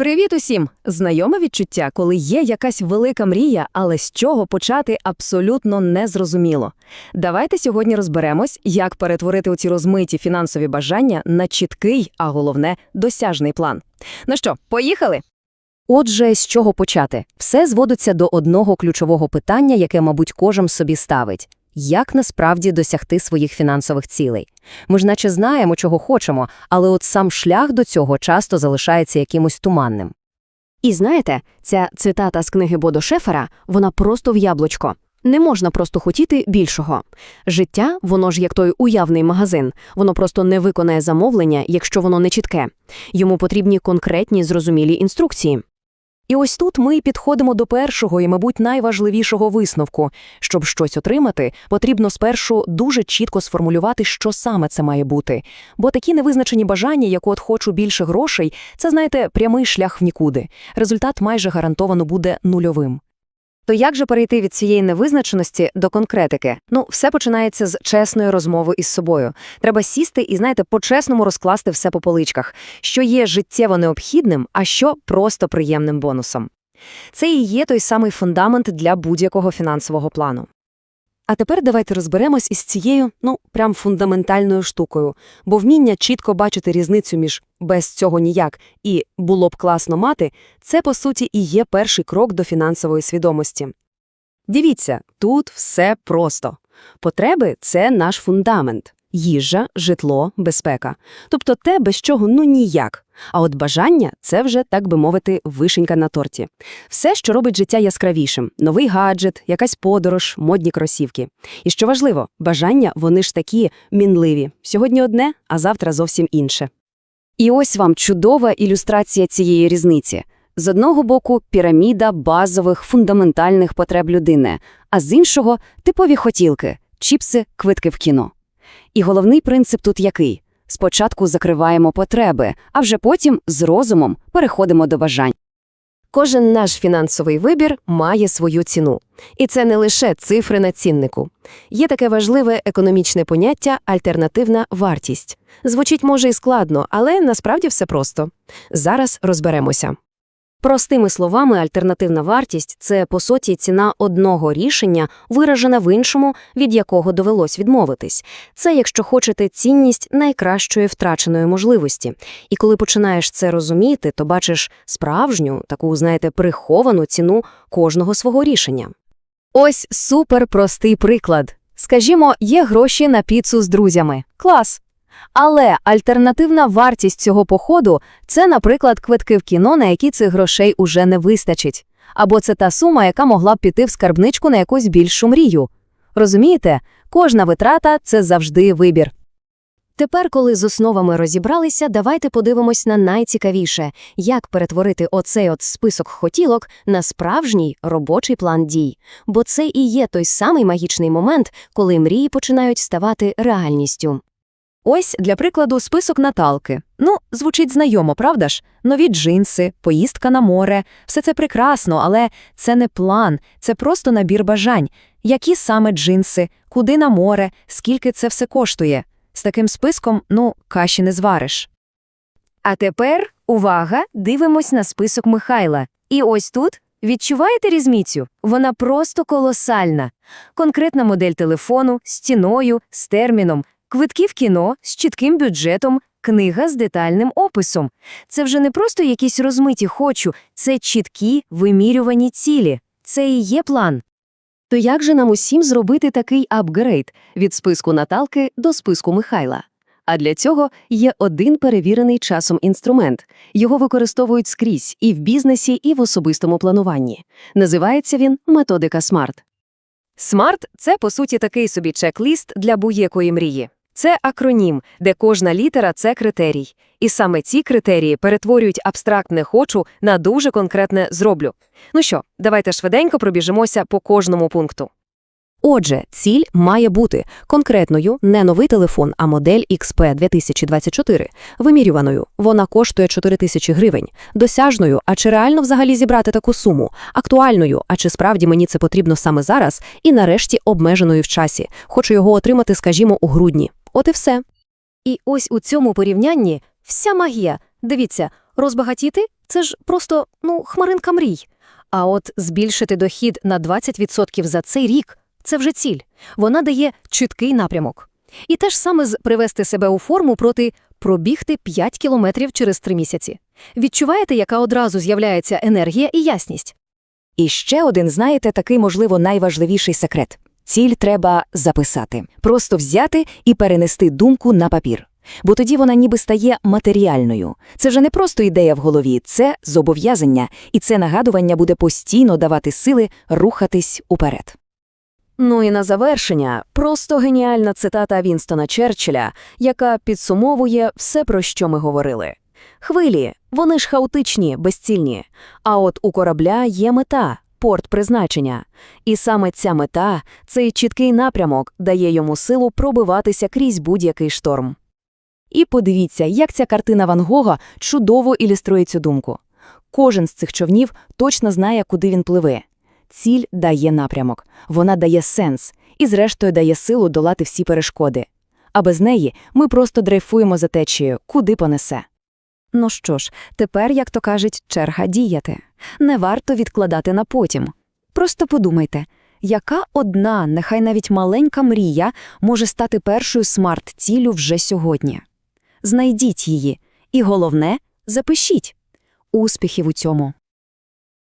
Привіт усім! Знайоме відчуття, коли є якась велика мрія, але з чого почати абсолютно незрозуміло. Давайте сьогодні розберемось, як перетворити оці розмиті фінансові бажання на чіткий, а головне досяжний план. Ну що, поїхали? Отже, з чого почати? Все зводиться до одного ключового питання, яке, мабуть, кожен собі ставить. Як насправді досягти своїх фінансових цілей? Ми ж наче знаємо, чого хочемо, але от сам шлях до цього часто залишається якимось туманним. І знаєте, ця цитата з книги Бодо Шефера, вона просто в яблучко. Не можна просто хотіти більшого. Життя, воно ж як той уявний магазин, воно просто не виконає замовлення, якщо воно не чітке. Йому потрібні конкретні зрозумілі інструкції. І ось тут ми підходимо до першого і, мабуть, найважливішого висновку. Щоб щось отримати, потрібно спершу дуже чітко сформулювати, що саме це має бути. Бо такі невизначені бажання, як от хочу більше грошей, це, знаєте, прямий шлях в нікуди. Результат майже гарантовано буде нульовим. То як же перейти від цієї невизначеності до конкретики? Ну, все починається з чесної розмови із собою. Треба сісти і, знаєте, по-чесному розкласти все по поличках, що є життєво необхідним, а що просто приємним бонусом. Це і є той самий фундамент для будь-якого фінансового плану. А тепер давайте розберемось із цією, ну, прям фундаментальною штукою, бо вміння чітко бачити різницю між без цього ніяк і було б класно мати, це, по суті, і є перший крок до фінансової свідомості. Дивіться, тут все просто. Потреби – це наш фундамент. Їжа, житло, безпека. Тобто те, без чого ну ніяк. А от бажання – це вже, так би мовити, вишенька на торті. Все, що робить життя яскравішим. Новий гаджет, якась подорож, модні кросівки. І що важливо, бажання, вони ж такі мінливі. Сьогодні одне, а завтра зовсім інше. І ось вам чудова ілюстрація цієї різниці. З одного боку – піраміда базових, фундаментальних потреб людини, а з іншого – типові хотілки – чіпси, квитки в кіно. І головний принцип тут який? Спочатку закриваємо потреби, а вже потім з розумом переходимо до бажань. Кожен наш фінансовий вибір має свою ціну. І це не лише цифри на ціннику. Є таке важливе економічне поняття альтернативна вартість. Звучить може і складно, але насправді все просто. Зараз розберемося. Простими словами, альтернативна вартість – це, по суті, ціна одного рішення, виражена в іншому, від якого довелось відмовитись. Це, якщо хочете, цінність найкращої втраченої можливості. І коли починаєш це розуміти, то бачиш справжню, таку, знаєте, приховану ціну кожного свого рішення. Ось суперпростий приклад. Скажімо, є гроші на піцу з друзями. Клас! Але альтернативна вартість цього походу – це, наприклад, квитки в кіно, на які цих грошей уже не вистачить. Або це та сума, яка могла б піти в скарбничку на якусь більшу мрію. Розумієте? Кожна витрата – це завжди вибір. Тепер, коли з основами розібралися, давайте подивимось на найцікавіше – як перетворити оцей от список хотілок на справжній робочий план дій. Бо це і є той самий магічний момент, коли мрії починають ставати реальністю. Ось, для прикладу, список Наталки. Ну, звучить знайомо, правда ж? Нові джинси, поїздка на море – все це прекрасно, але це не план, це просто набір бажань. Які саме джинси, куди на море, скільки це все коштує? З таким списком, ну, каші не звариш. А тепер, увага, дивимось на список Михайла. І ось тут, відчуваєте різницю? Вона просто колосальна. Конкретна модель телефону, з ціною, з терміном, Квитки в кіно з чітким бюджетом, книга з детальним описом. Це вже не просто якісь розмиті хочу, це чіткі вимірювані цілі. Це і є план. То як же нам усім зробити такий апгрейд від списку Наталки до списку Михайла? А для цього є один перевірений часом інструмент. Його використовують скрізь і в бізнесі, і в особистому плануванні. Називається він методика SMART. SMART – це, по суті, такий собі чек-ліст для будь-якої мрії. Це акронім, де кожна літера це критерій. І саме ці критерії перетворюють абстрактне хочу на дуже конкретне зроблю. Ну що, давайте швиденько пробіжимося по кожному пункту. Отже, ціль має бути конкретною не новий телефон, а модель XP 2024, вимірюваною, вона коштує 4 тисячі гривень, досяжною, а чи реально взагалі зібрати таку суму, актуальною, а чи справді мені це потрібно саме зараз, і нарешті обмеженою в часі, хочу його отримати, скажімо, у грудні. От і все. І ось у цьому порівнянні вся магія. Дивіться, розбагатіти це ж просто, ну, хмаринка мрій. А от збільшити дохід на 20% за цей рік – це вже ціль. Вона дає чіткий напрямок. І те ж саме з привести себе у форму проти пробігти 5 кілометрів через 3 місяці. Відчуваєте, яка одразу з'являється енергія і ясність? І ще один, знаєте, такий, можливо, найважливіший секрет. Ціль треба записати. Просто взяти і перенести думку на папір. Бо тоді вона ніби стає матеріальною. Це вже не просто ідея в голові, це зобов'язання, і це нагадування буде постійно давати сили рухатись уперед. Ну і на завершення просто геніальна цитата Вінстона Черчилля, яка підсумовує все, про що ми говорили. Хвилі, вони ж хаотичні, безцільні. А от у корабля є мета, порт призначення. І саме ця мета, цей чіткий напрямок, дає йому силу пробиватися крізь будь-який шторм. І подивіться, як ця картина Ван Гога чудово ілюструє цю думку. Кожен з цих човнів точно знає, куди він пливе. Ціль дає напрямок, вона дає сенс і, зрештою, дає силу долати всі перешкоди. А без неї ми просто дрейфуємо за течією, куди понесе. Ну що ж, тепер, як то кажуть, черга діяти. Не варто відкладати на потім. Просто подумайте, яка одна, нехай навіть маленька мрія може стати першою смарт-ціллю вже сьогодні? Знайдіть її. І головне – запишіть. Успіхів у цьому!